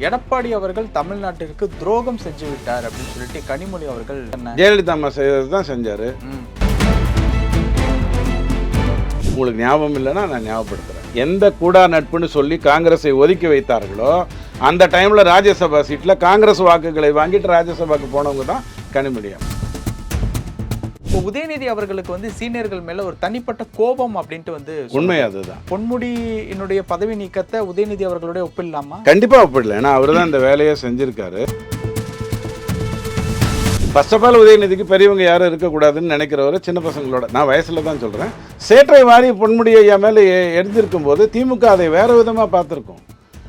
எடப்பாடி அவர்கள் தமிழ்நாட்டிற்கு துரோகம் செஞ்சு விட்டார் அப்படின்னு சொல்லிட்டு கனிமொழி அவர்கள் ஜெயலலிதா அம்மா செய்தது தான் செஞ்சார். உங்களுக்கு ஞாபகம் இல்லைன்னா நான் ஞாபகப்படுத்துகிறேன் எந்த கூடா நட்புன்னு சொல்லி காங்கிரஸை ஒதுக்கி வைத்தார்களோ அந்த டைமில் ராஜ்யசபா சீட்டில் காங்கிரஸ் வாக்குகளை வாங்கிட்டு ராஜ்யசபாக்கு போனவங்க தான் கனிமொழியா இப்போ உதயநிதி அவர்களுக்கு வந்து சீனியர்கள் மேல ஒரு தனிப்பட்ட கோபம் அப்படின்ட்டு வந்து உண்மை அதுதான். பொன்முடியினுடைய பதவி நீக்கத்தை உதயநிதி அவர்களுடைய ஒப்பிடலாமா? கண்டிப்பாக ஒப்பிடல ஏன்னா அவர் தான் இந்த வேலையை செஞ்சிருக்காரு. ஃபர்ஸ்ட் ஆஃப் ஆல் உதயநிதிக்கு பெரியவங்க யாரும் இருக்கக்கூடாதுன்னு நினைக்கிறவர் சின்ன பசங்களோட. நான் வயசில் தான் சொல்கிறேன் சேற்றை வாரி பொன்முடி ஐயா மேலே எரிஞ்சிருக்கும் போது திமுக அதை வேற விதமாக பார்த்துருக்கோம்.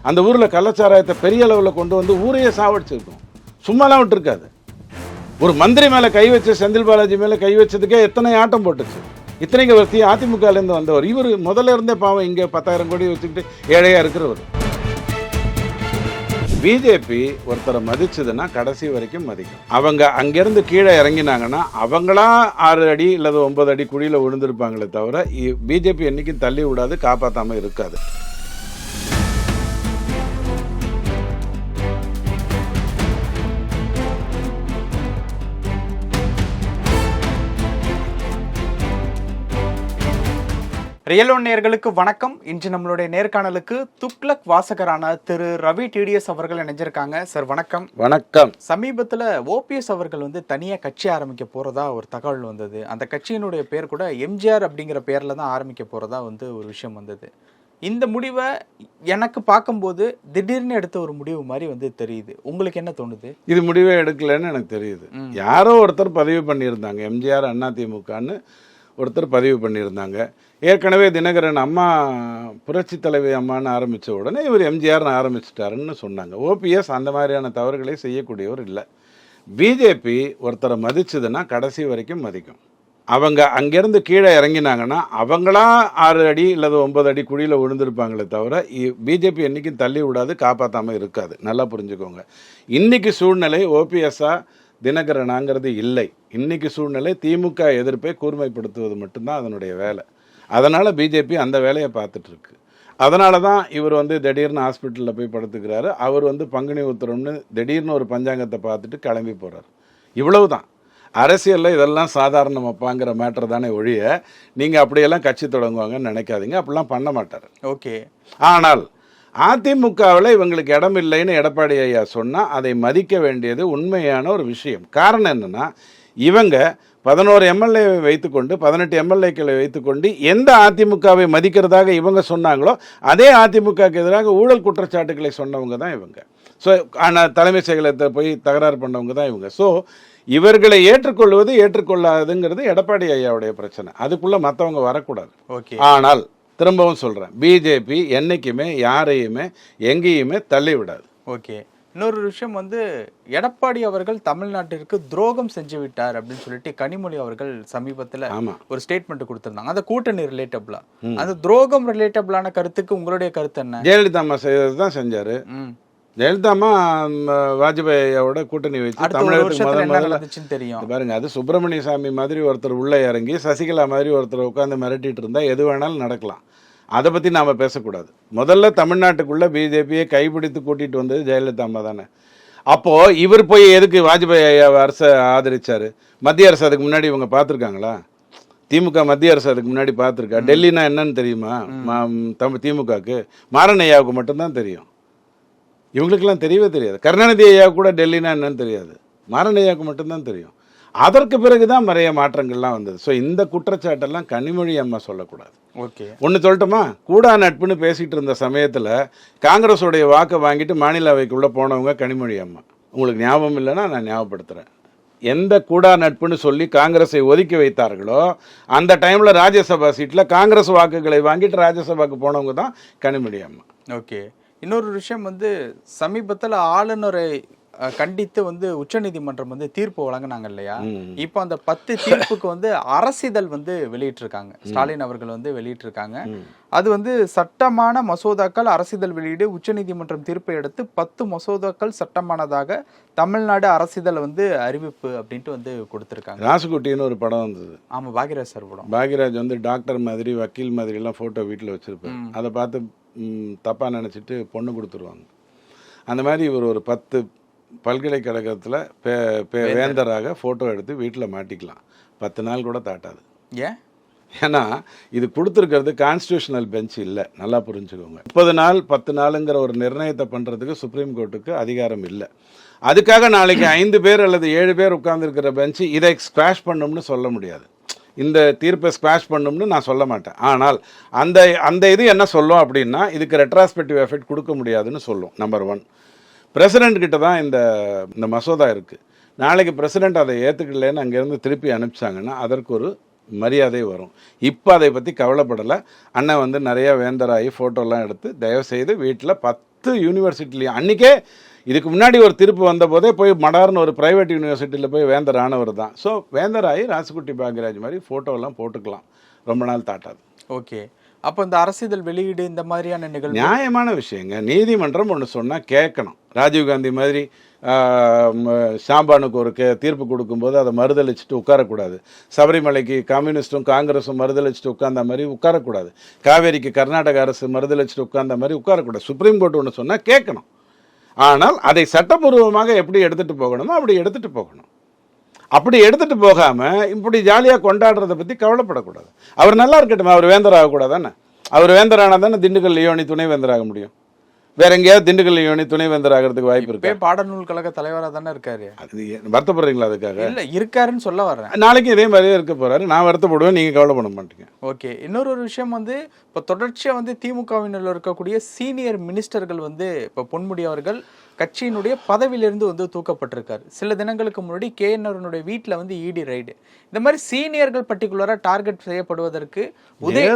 அந்த ஊரில் கள்ளச்சாராயத்தை பெரிய அளவில் கொண்டு வந்து ஊரையே சாவடிச்சிருக்கும். சும்மாலாம் விட்டுருக்காது. ஒரு மந்திரி மேலே கை வச்சு செந்தில் பாலாஜி மேலே கை வச்சதுக்கே எத்தனை ஆட்டம் போட்டுச்சு? இத்தனைக்கு அவர் அதிமுகலேருந்து வந்தவர். இவர் முதல்ல இருந்தே பாவம் இங்கே பத்தாயிரம் கோடி வச்சுக்கிட்டு ஏழையாக இருக்கிறவர். பிஜேபி ஒருத்தரை மதிச்சதுன்னா கடைசி வரைக்கும் மதிக்கும். அவங்க அங்கேருந்து கீழே இறங்கினாங்கன்னா அவங்களா ஆறு அடி இல்லது ஒன்பது அடி குழியில் விழுந்திருப்பாங்களே தவிர பிஜேபி என்னைக்கும் தள்ளி விடாது காப்பாற்றாமல் இருக்காது. ரியல் ஒன் நேயர்களுக்கு வணக்கம். இன்று நம்மளுடைய நேர்காணலுக்கு துக்ளக் வாசகரான திரு ரவி டிடிஎஸ் அவர்கள் இணைஞ்சிருக்காங்க. சார் வணக்கம். வணக்கம். சமீபத்தில் ஓபிஎஸ் அவர்கள் வந்து தனியாக கட்சி ஆரம்பிக்க போகிறதா ஒரு தகவல் வந்தது. அந்த கட்சியினுடைய பேர் கூட எம்ஜிஆர் அப்படிங்கிற பேரில் தான் ஆரம்பிக்க போகிறதா வந்து ஒரு விஷயம் வந்தது. இந்த முடிவை எனக்கு பார்க்கும்போது திடீர்னு எடுத்த ஒரு முடிவு மாதிரி வந்து தெரியுது. உங்களுக்கு என்ன தோணுது? இது முடிவே எடுக்கலைன்னு எனக்கு தெரியுது. யாரோ ஒருத்தர் பதிவு பண்ணியிருந்தாங்க. எம்ஜிஆர் அதிமுகன்னு ஒருத்தர் பதிவு பண்ணியிருந்தாங்க. ஏற்கனவே தினகரன் அம்மா புரட்சி தலைவி அம்மான்னு ஆரம்பித்த உடனே இவர் எம்ஜிஆர்னு ஆரம்பிச்சிட்டாருன்னு சொன்னாங்க. ஓபிஎஸ் அந்த மாதிரியான தவறுகளை செய்யக்கூடியவர் இல்லை. பிஜேபி ஒருத்தரை மதிச்சதுன்னா கடைசி வரைக்கும் மதிக்கும். அவங்க அங்கேருந்து கீழே இறங்கினாங்கன்னா அவங்களா ஆறு அடி இல்லது ஒன்பது அடி குழியில் விழுந்திருப்பாங்களே தவிர பிஜேபி என்றைக்கும் தள்ளி விடாது காப்பாற்றாமல் இருக்காது. நல்லா புரிஞ்சுக்கோங்க. இன்றைக்கி சூழ்நிலை ஓபிஎஸ்ஸாக தினகரனாங்கிறது இல்லை. இன்றைக்கி சூழ்நிலை திமுக எதிர்ப்பை கூர்மைப்படுத்துவது மட்டும்தான் அதனுடைய வேலை. அதனால் பிஜேபி அந்த வேலையை பார்த்துட்டு இருக்கு அதனால தான் இவர் வந்து திடீர்னு ஹாஸ்பிட்டலில் போய் படுத்துக்கிறாரு. அவர் வந்து பங்குனி உத்தரம்னு திடீர்னு ஒரு பஞ்சாங்கத்தை பார்த்துட்டு கிளம்பி போகிறார் இவ்வளவு தான். அரசியலில் இதெல்லாம் சாதாரணமாப்பாங்கிற மேட்டர் தானே ஒழிய நீங்கள் அப்படியெல்லாம் கட்சி தொடங்குவாங்கன்னு நினைக்காதீங்க. அப்படிலாம் பண்ண மாட்டார். ஓகே. ஆனால் அதிமுகவில் இவங்களுக்கு இடம் இல்லைன்னு எடப்பாடி ஐயா சொன்னால் அதை மதிக்க வேண்டியது உண்மையான ஒரு விஷயம். காரணம் என்னென்னா இவங்க பதினோரு எம்எல்ஏ வைத்துக்கொண்டு பதினெட்டு எம்எல்ஏக்களை வைத்துக்கொண்டு எந்த அதிமுகவை மதிக்கிறதாக இவங்க சொன்னாங்களோ அதே அதிமுகவுக்கு எதிராக ஊழல் குற்றச்சாட்டுகளை சொன்னவங்க தான் இவங்க. ஸோ ஆனால் தலைமை செயலகத்தை போய் தகராறு பண்ணவங்க தான் இவங்க. ஸோ இவர்களை ஏற்றுக்கொள்வது ஏற்றுக்கொள்ளாதுங்கிறது எடப்பாடி ஐயாவுடைய பிரச்சனை. அதுக்குள்ளே மற்றவங்க வரக்கூடாது. ஓகே. ஆனால் திரும்பவும் சொல்கிறேன் பிஜேபி என்னைக்குமே யாரையுமே எங்கேயுமே தள்ளி விடாது. ஓகே. இன்னொரு விஷயம் வந்து எடப்பாடி அவர்கள் தமிழ்நாட்டிற்கு துரோகம் செஞ்சு விட்டார் அப்படின்னு சொல்லிட்டு கனிமொழி அவர்கள் சமீபத்தில் ஒரு ஸ்டேட்மெண்ட் கொடுத்திருந்தாங்க. அந்த கூட்டணி ரிலேட்டபிளா அந்த துரோகம் ரிலேட்டபிளான கருத்துக்கு உங்களுடைய கருத்து என்ன? ஜெயலலிதா அம்மா தான் செஞ்சார். ஜெயலலிதா அம்மா ம், வாஜ்பாய் ஐயாவோட கூட்டணி வச்சு தமிழகத்துக்கு தெரியும். பாருங்க அது சுப்பிரமணிய சாமி மாதிரி ஒருத்தர் உள்ளே இறங்கி சசிகலா மாதிரி ஒருத்தர் உட்காந்து மிரட்டிட்டு இருந்தா எது வேணாலும் நடக்கலாம். அதை பற்றி நாம் பேசக்கூடாது. முதல்ல தமிழ்நாட்டுக்குள்ளே பிஜேபியை கைப்பிடித்து கூட்டிகிட்டு வந்தது ஜெயலலிதா அம்மா தானே. அப்போது இவர் போய் எதுக்கு வாஜ்பாய் அரசை ஆதரிச்சார்? மத்திய அரசு அதுக்கு முன்னாடி இவங்க பார்த்துருக்காங்களா? திமுக மத்திய அரசு அதுக்கு முன்னாடி பார்த்துருக்கா? டெல்லினா என்னன்னு தெரியுமா? மா- தம் திமுகவுக்கு மாறன் ஐயாவுக்கு மட்டும்தான் தெரியும். இவங்களுக்கெல்லாம் தெரியவே தெரியாது. கருணாநிதி ஐயா கூட டெல்லினா என்னன்னு தெரியாது. மாறன் ஐயாவுக்கு மட்டும்தான் தெரியும். அதற்கு பிறகு தான் நிறைய மாற்றங்கள்லாம் வந்தது. ஸோ இந்த குற்றச்சாட்டெல்லாம் கனிமொழி அம்மா சொல்லக்கூடாது. ஓகே. ஒன்று சொல்லட்டுமா? கூடா நட்புன்னு பேசிகிட்டு இருந்த சமயத்தில் காங்கிரஸோடைய வாக்கை வாங்கிட்டு மாநில அவைக்குள்ளே போனவங்க கனிமொழி அம்மா. உங்களுக்கு ஞாபகம் இல்லைன்னா நான் ஞாபகப்படுத்துகிறேன் எந்த கூடா நட்புன்னு சொல்லி காங்கிரஸை ஒதுக்கி வைத்தார்களோ அந்த டைமில் ராஜ்யசபா சீட்டில் காங்கிரஸ் வாக்குகளை வாங்கிட்டு ராஜ்யசபாக்கு போனவங்க தான் கனிமொழி அம்மா. ஓகே. இன்னொரு விஷயம் வந்து சமீபத்தில் ஆளுநரை கண்டித்து வந்து உச்சநீதிமன்றம் வந்து தீர்ப்பு வழங்கினாங்க இல்லையா. இப்போ அந்த பத்து தீர்ப்புக்கு வந்து அரசிதழ் வந்து வெளியிட்டிருக்காங்க. ஸ்டாலின் அவர்கள் வந்து வெளியிட்டிருக்காங்க. அது வந்து சட்டமான மசோதாக்கள் அரசிதழ் வெளியீடு உச்சநீதிமன்றம் தீர்ப்பை அடுத்து பத்து மசோதாக்கள் சட்டமானதாக தமிழ்நாடு அரசிதழ் வந்து அறிவிப்பு அப்படின்ட்டு வந்து கொடுத்துருக்காங்க. ராசுகுட்டின்னு ஒரு படம் வந்தது. ஆமா பாகிராஜ் சார் படம். பாக்யராஜ் வந்து டாக்டர் மாதிரி வக்கீல் மாதிரிலாம் ஃபோட்டோ வீட்டில் வச்சுருப்பார். அதை பார்த்து தப்பாக நினச்சிட்டு பொண்ணு கொடுத்துருவாங்க. அந்த மாதிரி இவர் ஒரு பத்து பல்கலைக்கழகத்தில் பே பே வேந்தராக ஃபோட்டோ எடுத்து வீட்டில் மாட்டிக்கலாம். பத்து நாள் கூட தாட்டாது. ஏன்? ஏன்னா இது கொடுத்துருக்கிறது கான்ஸ்டியூஷனல் பெஞ்ச் இல்லை. நல்லா புரிஞ்சுக்கோங்க. முப்பது நாள் பத்து நாளுங்கிற ஒரு நிர்ணயத்தை பண்ணுறதுக்கு சுப்ரீம் கோர்ட்டுக்கு அதிகாரம் இல்லை. அதுக்காக நாளைக்கு ஐந்து பேர் அல்லது ஏழு பேர் உட்கார்ந்திருக்கிற பெஞ்ச் இதை ஸ்குவாஷ் பண்ணும்னு சொல்ல முடியாது. இந்த தீர்ப்பை ஸ்குவாஷ் பண்ணும்னு நான் சொல்ல மாட்டேன். ஆனால் அந்த அந்த இது என்ன சொல்லும் அப்படின்னா இதுக்கு ரெட்ராஸ்பெக்டிவ் எஃபெக்ட் கொடுக்க முடியாதுன்னு சொல்லும் நம்பர் ஒன் பிரசிடென்ட் கிட்ட தான் இந்த இந்த மசோதா இருக்குது நாளைக்கு பிரசிடென்ட் அதை ஏற்றுக்கலன்னு அங்கேருந்து திருப்பி அனுப்பிச்சாங்கன்னா அதற்கு ஒரு மரியாதை வரும். இப்போ அதை பற்றி கவலைப்படலை. அண்ணன் வந்து நிறையா வேந்தராகி ஃபோட்டோலாம் எடுத்து தயவுசெய்து வீட்டில் பத்து யூனிவர்சிட்டிலையும் அன்றைக்கே இதுக்கு முன்னாடி ஒரு திருப்பு வந்த போதே போய் மடார்னு ஒரு ப்ரைவேட் யூனிவர்சிட்டியில் போய் வேந்தர் ஆனவர் தான். ஸோ வேந்தராகி ராசுகுட்டி பாக்யராஜ் மாதிரி ஃபோட்டோலாம் போட்டுக்கலாம். ரொம்ப நாள் தாட்டாது. ஓகே அப்போ இந்த அரசிதழ் வெளியீடு இந்த மாதிரியான நிகழ்வு நியாயமான விஷயங்க. நீதிமன்றம் ஒன்று சொன்னால் கேட்கணும். ராஜீவ்காந்தி மாதிரி ஷாம்பானுக்கு ஒரு கே தீர்ப்பு கொடுக்கும்போது அதை மறுதளிச்சுட்டு உட்காரக்கூடாது. சபரிமலைக்கு கம்யூனிஸ்டும் காங்கிரஸும் மறுதளிச்சுட்டு உட்கார்ந்த மாதிரி உட்காரக்கூடாது. காவேரிக்கு கர்நாடக அரசு மறுதளிச்சுட்டு உட்கார்ந்த மாதிரி உட்காரக்கூடாது. சுப்ரீம் கோர்ட் ஒன்று சொன்னால் கேட்கணும். ஆனால் அதை சட்டபூர்வமாக எப்படி எடுத்துகிட்டு போகணுமோ அப்படி எடுத்துகிட்டு போகணும். அப்படி எடுத்துகிட்டு போகாமல் இப்படி ஜாலியாக கொண்டாடுறத பற்றி கவலைப்படக்கூடாது. அவர் நல்லா இருக்கட்டும் அவர் வேந்தர் ஆகக்கூடாதானே அவர் வேந்தரானால் தானே திண்டுக்கல் லியோனி துணை வேந்தராக ஆக முடியும். வேற எங்கேயாவது திண்டுக்கல் லியோனி துணை வேந்தர் ஆகிறதுக்கு வாய்ப்பு இருக்கு? பாடநூல் கழக தலைவரா தானே இருக்காரு. அது வருத்தப்படுறீங்களா அதுக்காக? இல்ல இருக்காருன்னு சொல்ல வர்றேன். நாளைக்கு இதே மாதிரியே இருக்க போறாரு. நான் வருத்தப்படுவேன் நீங்க கவலைப்பட மாட்டீங்க. ஓகே இன்னொரு ஒரு விஷயம் வந்து இப்போ தொடர்ச்சியாக வந்து திமுகவினர் இருக்கக்கூடிய சீனியர் மினிஸ்டர்கள் வந்து இப்போ பொன்முடி அவர்கள் கட்சியினுடைய பதவியிலிருந்து வந்து தூக்கப்பட்டிருக்காரு. சில தினங்களுக்கு முன்னாடி கே என்ஆருடைய வீட்டில் வந்து இடி ரைடு இந்த மாதிரி சீனியர்கள் பர்டிகுலராக டார்கெட் செய்யப்படுவதற்கு உதய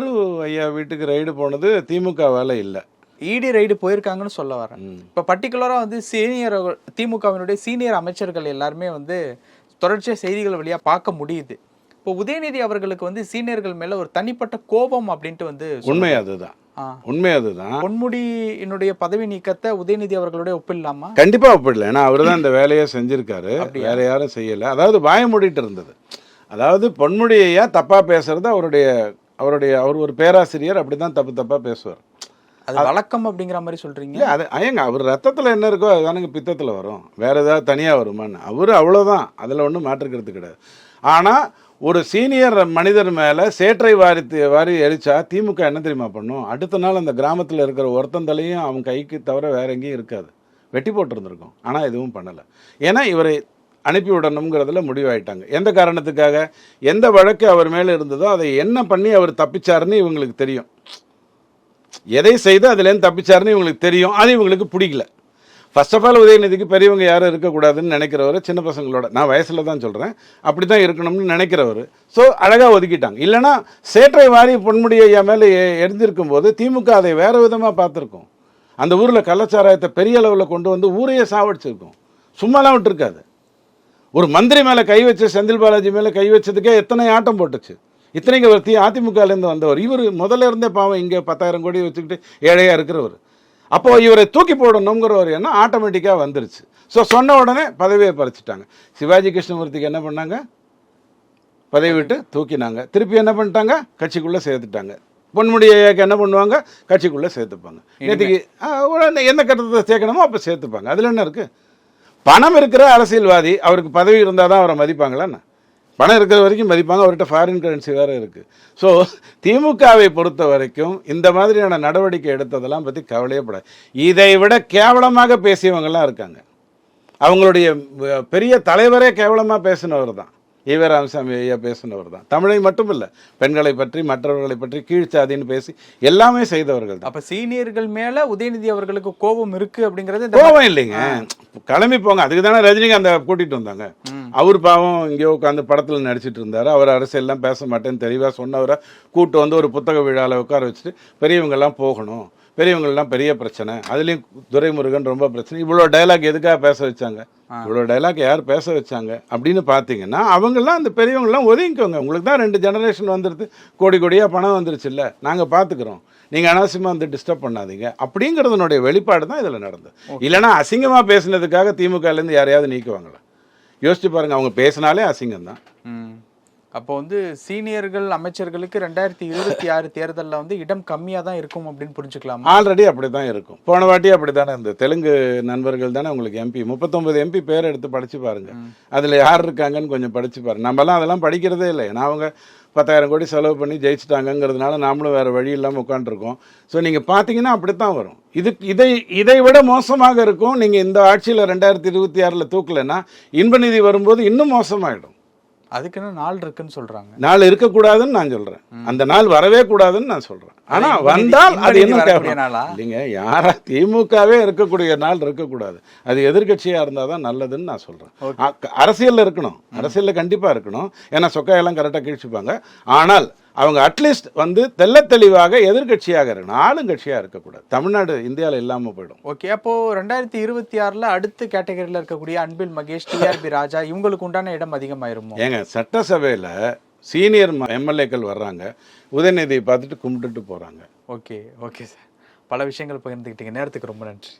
ஐயா வீட்டுக்கு ரைடு போனது திமுக வேலை இல்லை. இடி ரைடு போயிருக்காங்கன்னு சொல்ல வரேன். இப்போ பர்டிகுலராக வந்து சீனியர் திமுகவினுடைய சீனியர் அமைச்சர்கள் எல்லாருமே வந்து தொடர்ச்சியாக செய்திகள் வழியாக பார்க்க முடியுது. இப்போ உதயநிதி அவர்களுக்கு வந்து சீனியர்கள் மேல ஒரு தனிப்பட்ட கோபம் அப்படின்ட்டு வந்து. உண்மை அதுதான். உண்மை அதுதான். பொன்முடியினுடைய பதவி நீக்கத்தை உதயநிதி அவர்களுடைய ஒப்பிடலாமா? கண்டிப்பா ஒப்பிடல. ஏன்னா அவர் தான் இந்த வேலையை செஞ்சிருக்காரு? வேற யாரும் செய்யல. அதாவது வாய மூடிட்டு இருந்தது. அதாவது பொன்முடி ஐயா தப்பா பேசுறது? அவருடைய அவருடைய அவர் ஒரு பேராசிரியர் அப்படிதான் தப்பு தப்பா பேசுவார். அது வழக்கம் அப்படிங்கிற மாதிரி சொல்றீங்க? இல்ல அது ஏங்க அவர் ரத்தத்துல என்ன இருக்கோ அதுதானுங்க பித்தத்துல வரும். வேற ஏதாவது தனியா வருமான்னு. அவரு அவ்வளவுதான். அதுல ஒன்றும் மாற்றுக்கிறது கிடையாது. ஆனா ஒரு சீனியர் மனிதர் மேல சேற்றை வாரி வாரி எரிச்சா திமுக என்ன தெரியுமா பண்ணும்? அடுத்த நாள் அந்த கிராமத்துல இருக்கிற ஒருத்தந்தலையும் அவன் கைக்கு தவிர வேற எங்கேயும் இருக்காது. வெட்டி போட்டிருந்திருக்கும். ஆனா எதுவும் பண்ணல. ஏன்னா இவரை அனுப்பி விடணுங்கிறதுல முடிவாயிட்டாங்க. எந்த காரணத்துக்காக? எந்த வழக்கு அவர் மேல இருந்ததோ அதை என்ன பண்ணி அவர் தப்பிச்சாருன்னு இவங்களுக்கு தெரியும். எதை செய்து அதுலேருந்து தப்பிச்சாருன்னு இவங்களுக்கு தெரியும். அது இவங்களுக்கு பிடிக்கல. ஃபர்ஸ்ட் ஆஃப் ஆல் உதயநிதிக்கு பெரியவங்க யாரும் இருக்கக்கூடாதுன்னு நினைக்கிறவர் சின்ன பசங்களோட. நான் வயசில் தான் சொல்கிறேன் அப்படி தான் இருக்கணும்னு நினைக்கிறவர். ஸோ அழகாக ஒதுக்கிட்டாங்க. இல்லைன்னா சேற்றை வாரி பொன்முடி ஐயா மேலே எரிஞ்சிருக்கும் போது திமுக அதை வேறு விதமாக பார்த்துருக்கோம். அந்த ஊரில் கள்ளச்சாராயத்தை பெரிய அளவில் கொண்டு வந்து ஊரையே சாவடிச்சிருக்கும். சும்மாலாம் விட்டுருக்காது. ஒரு மந்திரி மேலே கை வச்சு செந்தில் பாலாஜி மேலே கை வச்சதுக்கே எத்தனை ஆட்டம் போட்டுச்சு. இத்தனைக்கு அவர் தி அதிமுகலேருந்து வந்தவர். இவர் முதல்ல இருந்தே பாவம் இங்கே பத்தாயிரம் கோடி வச்சுக்கிட்டு ஏழையாக இருக்கிறவர். அப்போ இவரை தூக்கி போடணுங்கிற ஒரு எண்ணம் ஆட்டோமேட்டிக்காக வந்துருச்சு. ஸோ சொன்ன உடனே பதவியை பறிச்சிட்டாங்க. சிவாஜி கிருஷ்ணமூர்த்திக்கு என்ன பண்ணாங்க? பதவி விட்டு தூக்கினாங்க. திருப்பி என்ன பண்ணிட்டாங்க? கட்சிக்குள்ளே சேர்த்துட்டாங்க. பொன்முடி ஐயாக்கு என்ன பண்ணுவாங்க? கட்சிக்குள்ளே சேர்த்துப்பாங்க. நேற்றுக்கு உடனே எந்த கட்டத்தை சேர்க்கணுமோ அப்போ சேர்த்துப்பாங்க. அதில் என்ன இருக்குது பணம் இருக்கிற அரசியல்வாதி அவருக்கு பதவி இருந்தால் தான் அவரை மதிப்பாங்களா என்ன? பணம் இருக்கிற வரைக்கும் மதிப்பாங்க அவர்கிட்ட ஃபாரின் கரன்சி வேறு இருக்குது ஸோ திமுகவை பொறுத்த வரைக்கும் இந்த மாதிரியான நடவடிக்கை எடுத்ததெல்லாம் பற்றி கவலையப்படாது இதை விட கேவலமாக பேசியவங்கள்லாம் இருக்காங்க. அவங்களுடைய பெரிய தலைவரே கேவலமாக பேசினவர் தான் ஈவே ராமசாமி ஐயா பேசினவர் தான். தமிழை மட்டும் இல்லை பெண்களை பற்றி மற்றவர்களை பற்றி கீழ்ச்சாதின்னு பேசி எல்லாமே செய்தவர்கள் தான். அப்ப சீனியர்கள் மேல உதயநிதி அவர்களுக்கு கோபம் இருக்கு அப்படிங்கறது கோவம் இல்லைங்க. கிளம்பி போங்க. அதுக்கு தானே ரஜினிகாந்த் கூட்டிட்டு வந்தாங்க. அவர் பாவம் இங்கே உட்காந்து படத்தில் நடிச்சிட்டு இருந்தாரு. அவர் அரசியல்லாம் பேச மாட்டேன்னு தெளிவாக சொன்னவரை கூட்டு வந்து ஒரு புத்தக விழாவில் உட்கார வச்சுட்டு பெரியவங்கெல்லாம் போகணும். பெரியவங்கெல்லாம் பெரிய பிரச்சனை. அதுலேயும் துரைமுருகன் ரொம்ப பிரச்சனை. இவ்வளோ டைலாக் எதுக்காக பேச வச்சாங்க? இவ்வளோ டைலாக் யார் பேச வச்சாங்க? அப்படின்னு பார்த்தீங்கன்னா அவங்கெல்லாம் அந்த பெரியவங்கெல்லாம் ஒதுங்கிக்கோங்க. உங்களுக்கு தான் ரெண்டு ஜெனரேஷன் வந்துடுது கோடி கோடியாக பணம் வந்துருச்சுல்ல. நாங்கள் பார்த்துக்குறோம் நீங்கள் அனாவசியமாக வந்து டிஸ்டர்ப் பண்ணாதீங்க. அப்படிங்கிறதுனுடைய வெளிப்பாடு தான் இதில் நடந்தது. இல்லைன்னா அசிங்கமாக பேசுனதுக்காக திமுகலேருந்து யாரையாவது நீக்குவாங்களா? யோசிச்சு பாருங்க அவங்க பேசினாலே அசிங்கம் தான். அப்போ வந்து சீனியர்கள் அமைச்சர்களுக்கு ரெண்டாயிரத்தி இருபத்தி ஆறு தேர்தலில் வந்து இடம் கம்மியாக தான் இருக்கும் அப்படின்னு புரிஞ்சுக்கலாமா? ஆல்ரெடி அப்படி தான் இருக்கும். போன வாட்டி அப்படி தானே இந்த தெலுங்கு நண்பர்கள் தானே உங்களுக்கு எம்பி முப்பத்தொன்பது எம்பி பேர் எடுத்து படிச்சு பாருங்க. அதில் யார் இருக்காங்கன்னு கொஞ்சம் படிச்சு பாருங்க. நம்மலாம் அதெல்லாம் படிக்கிறதே இல்லை. நான் அவங்க பத்தாயிரம் கோடி செலவு பண்ணி ஜெயிச்சிட்டாங்கங்கிறதுனால நாமளும் வேறு வழி இல்லாமல் உட்காந்துருக்கோம் ஸோ நீங்கள் பார்த்தீங்கன்னா அப்படி தான் வரும். இது இதை இதை விட மோசமாக இருக்கும். நீங்கள் இந்த ஆட்சியில் ரெண்டாயிரத்தி இருபத்தி ஆறில் தூக்கலைன்னா இன்ப நிதி வரும்போது இன்னும் மோசமாயிடும். அதுக்குன்னு நாள் இருக்குன்னு சொல்றாங்க. நாள் இருக்கக்கூடாதுன்னு நான் சொல்கிறேன் அந்த நாள் வரவே கூடாதுன்னு நான் சொல்கிறேன் நிதி- வந்தால் அது. நாளா? இல்லைங்க யாரா? திமுகவே இருக்கக்கூடிய நாள் இருக்கக்கூடாது. அது எதிர்க்கட்சியாக இருந்தால் தான் நல்லதுன்னு நான் சொல்கிறேன் அரசியலில் இருக்கணும். அரசியலில் கண்டிப்பாக இருக்கணும். ஏன்னா சொக்காயெல்லாம் கரெக்டாக கீழ்ச்சிப்பாங்க. ஆனால் அவங்க அட்லீஸ்ட் வந்து தெள்ள தெளிவாக எதிர்க்கட்சியாக இருக்கணும் ஆளுங்கட்சியாக இருக்கக்கூடாது. தமிழ்நாடு இந்தியாவில் இல்லாமல் போயிடும். ஓகே அப்போ ரெண்டாயிரத்தி இருபத்தி ஆறுல அடுத்த கேட்டகரியில் இருக்கக்கூடிய அன்பில் மகேஷ் டிஆர்பி ராஜா இவங்களுக்கு உண்டான இடம் அதிகமாயிருமோ? ஏங்க சட்டசபையில் சீனியர் எம்எல்ஏக்கள் வர்றாங்க. உதயநிதியை பார்த்துட்டு கும்பிட்டுட்டு போகிறாங்க ஓகே ஓகே சார். பல விஷயங்கள் பகிர்ந்துக்கிட்டீங்க நேரத்துக்கு ரொம்ப நன்றி.